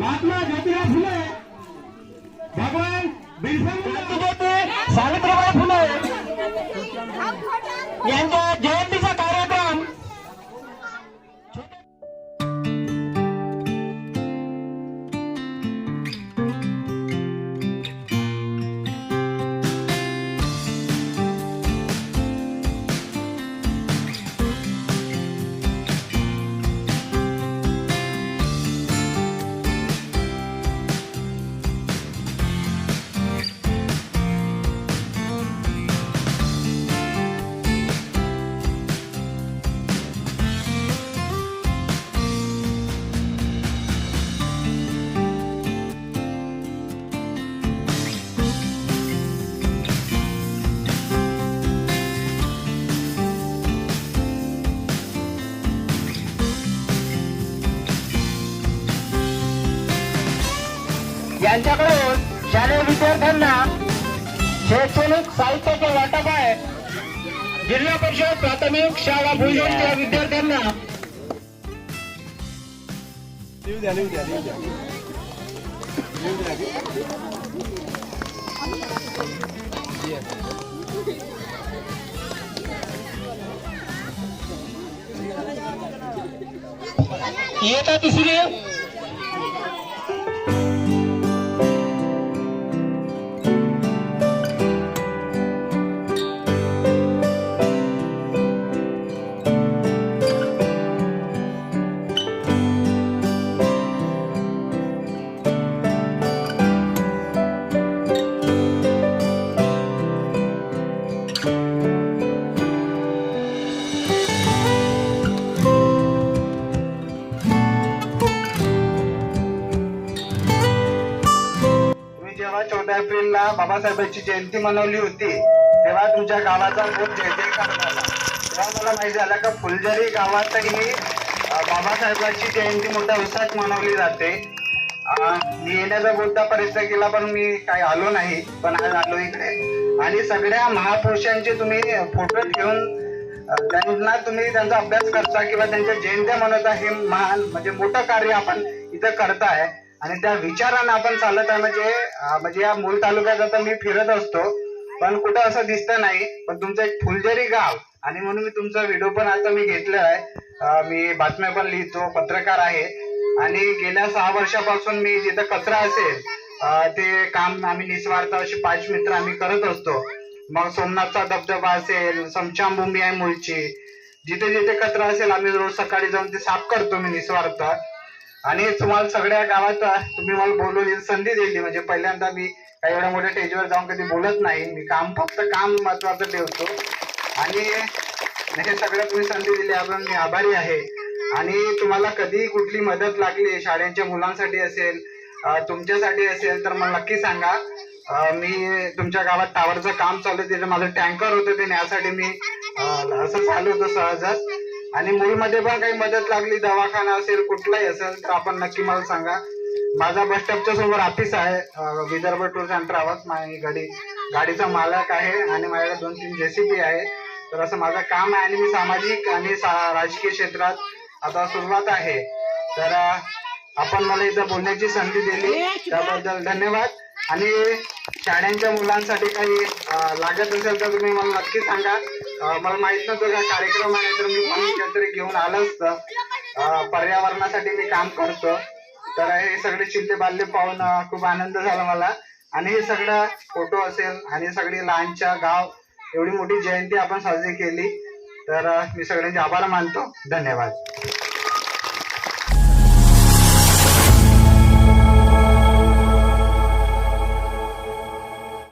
महात्मा ज्योतिराव फुले भगवान बिरसा मुंडा सावित्रीबाई फुले यांच्या यांच्याकडून शालेय विद्यार्थ्यांना शैक्षणिक साहित्याचे वाटप आहे. जिल्हा परिषद प्राथमिक शाळा भुजनच्या विद्यार्थ्यांना इयत्ता तिसरी? जेव्हा चौदा एप्रिलला बाबासाहेबांची जयंती मनवली होती तेव्हा तुमच्या गावाचा खूप जय जयकार झाला. तेव्हा मला माहिती झालं का फुलझरी गावातही बाबासाहेबांची जयंती मोठ्या उत्साहात मनवली जाते. मी येण्याचा बोलता प्रयत्न केला पण मी काही आलो नाही पण आज आलो इकडे. आणि सगळ्या महापुरुषांचे तुम्ही फोटो घेऊन त्यांना तुम्ही त्यांचा अभ्यास करता किंवा त्यांच्या जयंत्या मनवता हे महान म्हणजे मोठं कार्य आपण इथं करताय. आणि त्या विचारानं आपण चालत आहे म्हणजे म्हणजे या मूल तालुक्यात आता मी फिरत असतो पण कुठं असं दिसत नाही. पण तुमचं एक फुलझरी गाव आणि म्हणून मी तुमचा व्हिडिओ पण आता मी घेतलेला आहे. मी बातम्या पण लिहितो पत्रकार आहे. आणि गेल्या सहा वर्षापासून मी जिथं कचरा असेल ते काम आम्ही निस्वार्थ असे पाच मित्र आम्ही करत असतो. मग सोमनाथचा धबधबा असेल समशाभूमी आहे मुलची जिथे जिथे कचरा असेल आम्ही रोज सकाळी जाऊन ते साफ करतो मी निस्वार्थ. आणि तुम्हाला सगळ्या गावात तुम्ही मला बोलवली संधी दिली. म्हणजे पहिल्यांदा मी काही एवढ्या मोठ्या स्टेजवर जाऊन कधी बोलत नाही. मी काम फक्त काम महत्वाचं ठेवतो. आणि हे सगळ्या तुम्ही संधी दिली याबद्दल मी आभारी आहे. आणि तुम्हाला कधी कुठली मदत लागली शाळेच्या मुलांसाठी असेल तुमच्यासाठी असेल तर मला नक्की सांगा. मी तुमच्या गावात टावरचं काम चालू आहे. तिथे माझं टँकर होतं. ते न्यासाठी मी असं चालू होतं सहजच. आणि मूलमध्ये पण काही मदत लागली दवाखाना असेल कुठलाही असेल तर आपण नक्की मला सांगा. माझा बस स्टॉपच्या समोर ऑफिस आहे विदर्भ टूर्स अँड ट्रॅव्हल्स माझी गाडी गाडीचा मालक आहे आणि माझ्याकडे दोन तीन जेसीबी आहे. तर असं माझं काम आहे आणि मी सामाजिक आणि सा- राजकीय क्षेत्रात आता सुरुवात आहे. तर आपण मला इथं बोलण्याची संधी दिली. त्याबद्दल धन्यवाद. आणि शाळांच्या मुलांसाठी काही लागत असेल तर तुम्ही मला नक्की सांगा. मला माहीत नव्हतं का कार्यक्रम आहे तर मी पण काहीतरी घेऊन आलं असतं. पर्यावरणासाठी मी काम करतो. तर हे सगळे चिल्ले बाल्य पाहून खूप आनंद झाला मला. आणि हे सगळं फोटो असेल आणि सगळी लहानच्या गाव एवढी मोठी जयंती आपण साजरी केली. तर मी सगळ्यांचे आभार मानतो. धन्यवाद.